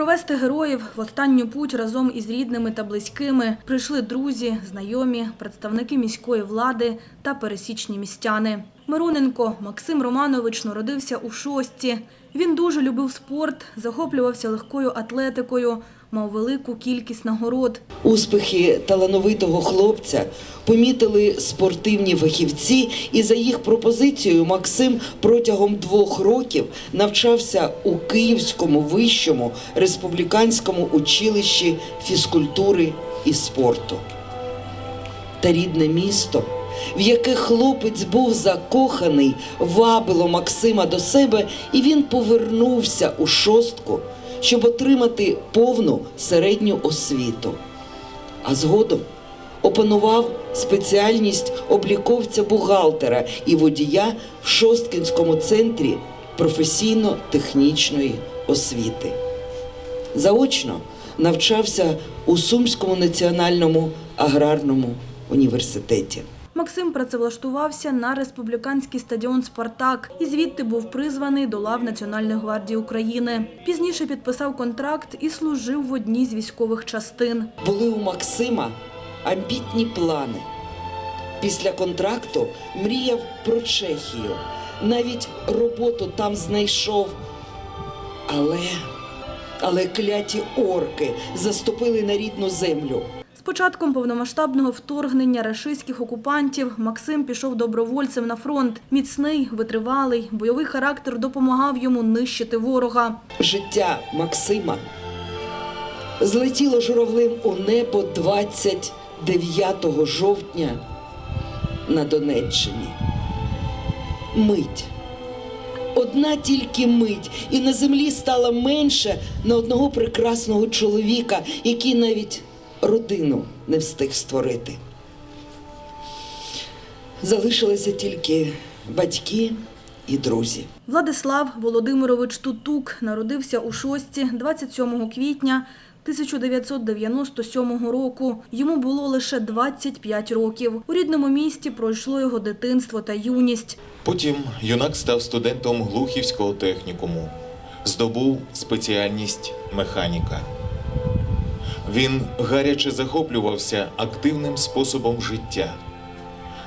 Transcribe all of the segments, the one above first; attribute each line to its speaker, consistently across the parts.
Speaker 1: Провести героїв в останню путь разом із рідними та близькими прийшли друзі, знайомі, представники міської влади та пересічні містяни. Мироненко Максим Романович народився у шостці. Він дуже любив спорт, захоплювався легкою атлетикою, мав велику кількість нагород.
Speaker 2: Успіхи талановитого хлопця помітили спортивні фахівці, і за їх пропозицією Максим протягом двох років навчався у Київському вищому республіканському училищі фізкультури і спорту. Та рідне місто, в яке хлопець був закоханий, вабило Максима до себе, і він повернувся у шостку, щоб отримати повну середню освіту. А згодом опанував спеціальність обліковця-бухгалтера і водія в Шосткінському центрі професійно-технічної освіти. Заочно навчався у Сумському національному аграрному університеті.
Speaker 1: Максим працевлаштувався на республіканський стадіон Спартак і звідти був призваний до лав Національної гвардії України. Пізніше підписав контракт і служив в одній з військових частин.
Speaker 2: Були у Максима амбітні плани. Після контракту мріяв про Чехію. Навіть роботу там знайшов. Але, але кляті орки заступили на рідну землю.
Speaker 1: З початком повномасштабного вторгнення рашистських окупантів Максим пішов добровольцем на фронт. Міцний, витривалий, бойовий характер допомагав йому нищити ворога.
Speaker 2: Життя Максима злетіло журавлем у небо 29 жовтня на Донеччині. Мить. Одна тільки мить, і на землі стало менше на одного прекрасного чоловіка, який навіть родину не встиг створити. Залишилися тільки батьки і друзі.
Speaker 1: Владислав Володимирович Тутук народився у Шостці 27 квітня 1997 року. Йому було лише 25 років. У рідному місті пройшло його дитинство та юність.
Speaker 3: Потім юнак став студентом Глухівського технікуму, здобув спеціальність механіка. Він гаряче захоплювався активним способом життя,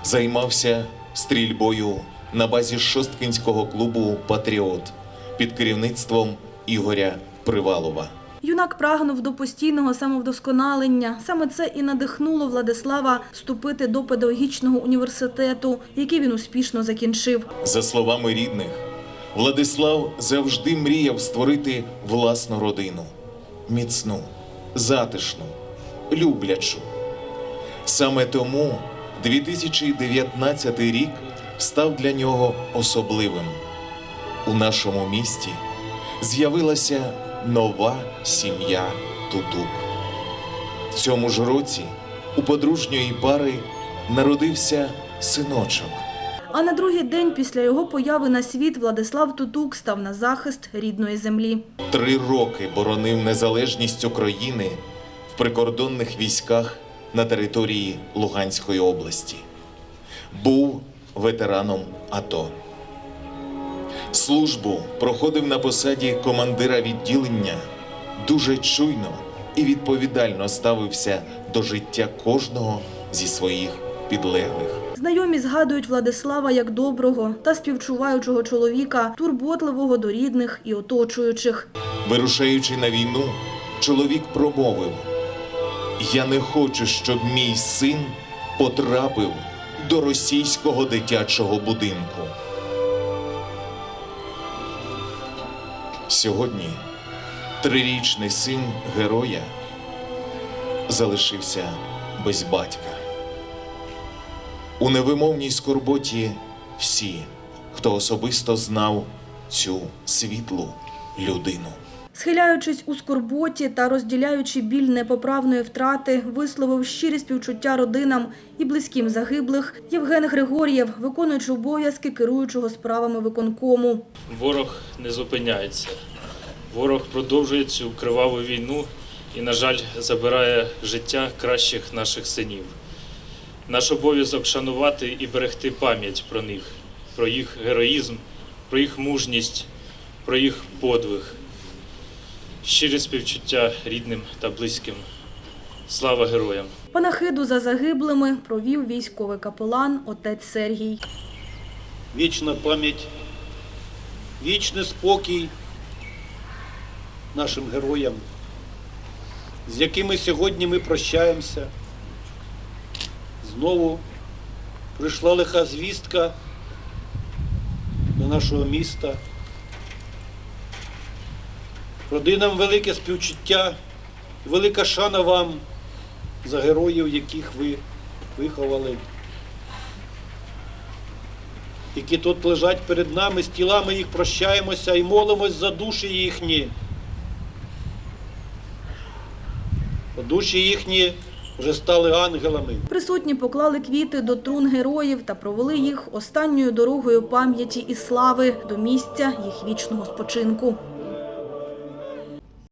Speaker 3: займався стрільбою на базі Шосткінського клубу Патріот під керівництвом Ігоря Привалова.
Speaker 1: Юнак прагнув до постійного самовдосконалення. Саме це і надихнуло Владислава вступити до педагогічного університету, який він успішно закінчив.
Speaker 3: За словами рідних, Владислав завжди мріяв створити власну родину міцну, затишну, люблячу. Саме тому 2019 рік став для нього особливим. У нашому місті з'явилася нова сім'я Тутук. В цьому ж році у подружньої пари народився синочок.
Speaker 1: А на другий день після його появи на світ Владислав Тутук став на захист рідної землі.
Speaker 3: Три роки боронив незалежність України в прикордонних військах на території Луганської області. Був ветераном АТО. Службу проходив на посаді командира відділення, дуже чуйно і відповідально ставився до життя кожного зі своїх підлеглих.
Speaker 1: Знайомі згадують Владислава як доброго та співчуваючого чоловіка, турботливого до рідних і оточуючих.
Speaker 3: Вирушаючи на війну, чоловік промовив: Я не хочу, щоб мій син потрапив до російського дитячого будинку. Сьогодні трирічний син героя залишився без батька. У невимовній скорботі всі, хто особисто знав цю світлу людину.
Speaker 1: Схиляючись у скорботі та розділяючи біль непоправної втрати, висловив щирі співчуття родинам і близьким загиблих Євген Григор'єв, виконуючи обов'язки керуючого справами виконкому.
Speaker 4: Ворог не зупиняється. Ворог продовжує цю криваву війну і, на жаль, забирає життя кращих наших синів. Наш обов'язок шанувати і берегти пам'ять про них, про їх героїзм, про їх мужність, про їх подвиг. Щире співчуття рідним та близьким. Слава героям!
Speaker 1: Панахиду за загиблими провів військовий капелан отець Сергій.
Speaker 5: вічна пам'ять, вічний спокій нашим героям, з якими сьогодні ми прощаємося. Знову прийшла лиха звістка до нашого міста. Родинам велике співчуття, велика шана вам за героїв, яких ви виховали які тут лежать перед нами, з тілами їх прощаємося і молимось за душі їхні. Душі їхні вже стали ангелами.
Speaker 1: Присутні поклали квіти до трун героїв та провели їх останньою дорогою пам'яті і слави до місця їх вічного спочинку.